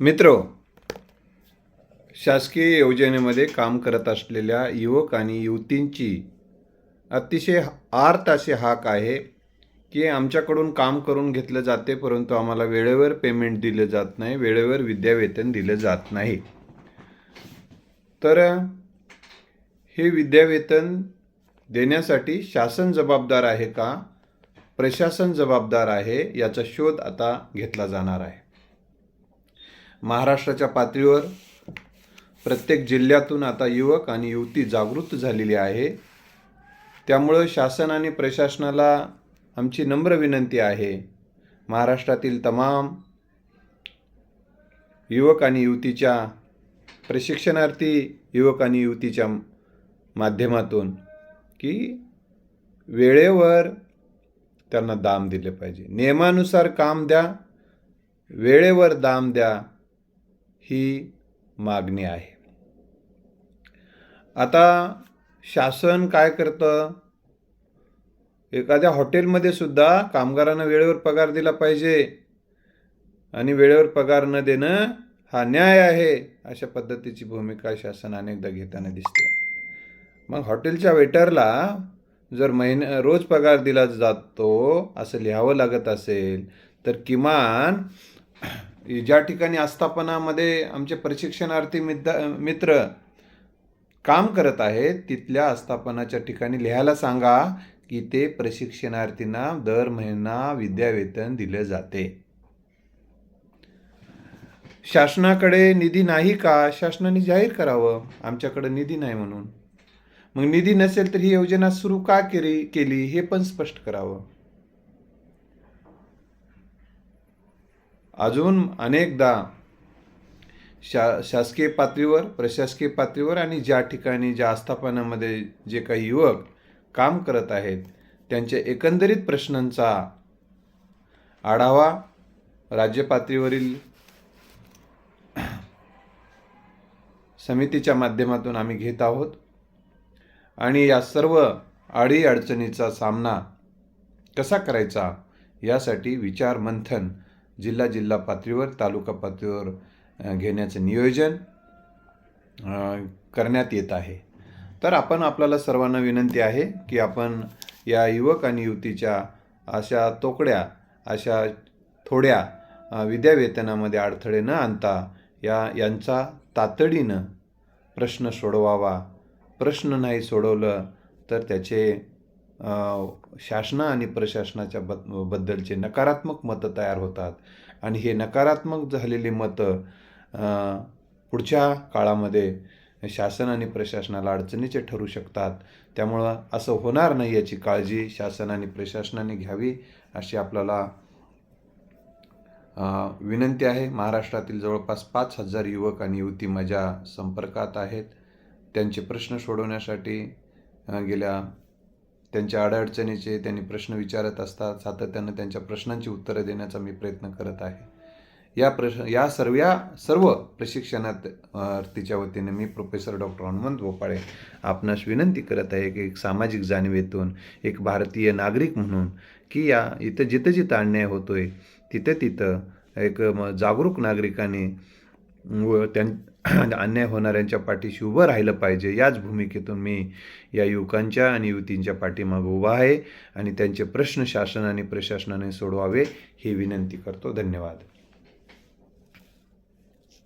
मित्र शासकीय योजनेमध्ये काम करत असलेल्या युवक आणि युवतींची अतिशय आर्त असे हाक आहे की आमच्याकडून काम करून घेतलं जाते परंतु आम्हाला वेळेवर पेमेंट दिलं जात नाही वेळेवर विद्यावेतन दिलं जात नाही. तर हे विद्यावेतन देण्यासाठी शासन जबाबदार आहे का? प्रशासन जबाबदार आहे याचा शोध आता घेतला जाणार आहे. महाराष्ट्राच्या पातळीवर प्रत्येक जिल्ह्यातून आता युवक आणि युवती जागृत झालेली आहे. त्यामुळं शासन आणि प्रशासनाला आमची नम्र विनंती आहे. महाराष्ट्रातील तमाम युवक आणि युवतीच्या प्रशिक्षणार्थी युवक आणि युवतीच्या माध्यमातून की वेळेवर त्यांना दाम दिले पाहिजे. नियमानुसार काम द्या वेळेवर दाम द्या ही मागणी आहे. आता शासन काय करतं? एखाद्या हॉटेलमध्ये सुद्धा कामगारांना वेळेवर पगार दिला पाहिजे आणि वेळेवर पगार न देणं हा न्याय आहे अशा पद्धतीची भूमिका शासन अनेकदा घेताना दिसते. मग हॉटेलच्या वेटरला जर महिन्या रोज पगार दिला जातो असं लिहावं लागत असेल तर किमान ज्या ठिकाणी आस्थापनामध्ये आमचे प्रशिक्षणार्थी मित्र मित्र काम करत आहेत तिथल्या आस्थापनाच्या ठिकाणी लिहायला सांगा की ते प्रशिक्षणार्थींना दर महिना विद्यावेतन दिले जाते. शासनाकडे निधी नाही का? शासनाने जाहीर करावं. आमच्याकडे निधी नाही म्हणून. मग निधी नसेल तर ही योजना सुरू का केली केली? हे पण स्पष्ट करावं. अजून अनेकदा शा शासकीय पातळीवर प्रशासकीय पातळीवर आणि ज्या ठिकाणी ज्या आस्थापनामध्ये जे काही युवक काम करत आहेत त्यांच्या एकंदरीत प्रश्नांचा आढावा राज्य पातळीवरील समितीच्या माध्यमातून आम्ही घेत आहोत. आणि या सर्व अडी अडचणीचा सामना कसा करायचा यासाठी विचार मंथन जिल्हा जिल्हा पातळीवर तालुका पातळीवर घेण्याचं नियोजन करण्यात येत आहे. तर आपण आपल्याला सर्वांना विनंती आहे की आपण या युवक आणि युवतीच्या अशा तोकड्या अशा थोड्या विद्यावेतनामध्ये अडथळे न आणता या यांचा तातडीनं प्रश्न सोडवावा. प्रश्न नाही सोडवलं तर त्याचे शासना आणि प्रशासनाच्या बद बद्दलचे नकारात्मक मतं तयार होतात. आणि हे नकारात्मक झालेली मतं पुढच्या काळामध्ये शासन आणि प्रशासनाला अडचणीचे ठरू शकतात. त्यामुळं असं होणार नाही याची काळजी शासन आणि प्रशासनाने घ्यावी अशी आपल्याला विनंती आहे. महाराष्ट्रातील जवळपास पाच हजार युवक आणि युवती माझ्या संपर्कात आहेत. त्यांचे प्रश्न सोडवण्यासाठी गेल्या त्यांच्या अडचणीचे त्यांनी प्रश्न विचारत असतात सातत्यानं त्यांच्या प्रश्नांची उत्तरं देण्याचा मी प्रयत्न करत आहे. या प्रश्न या सर्व या सर्व प्रशिक्षणात तिच्या वतीने मी प्रोफेसर डॉक्टर हनुमंत भोपाळे आपणास विनंती करत आहे की एक सामाजिक जाणीवेतून एक भारतीय नागरिक म्हणून की या इथं जिथं जिथं अन्याय होतो आहे तिथं तिथं एक म जागरूक नागरिकाने व त्यां अन्याय होणाऱ्यांच्या पाठीशी उभं राहिलं पाहिजे. याच भूमिकेतून मी या युवकांच्या आणि युवतींच्या पाठीमागं उभा आहे आणि त्यांचे प्रश्न शासन आणि प्रशासनाने सोडवावे ही विनंती करतो. धन्यवाद.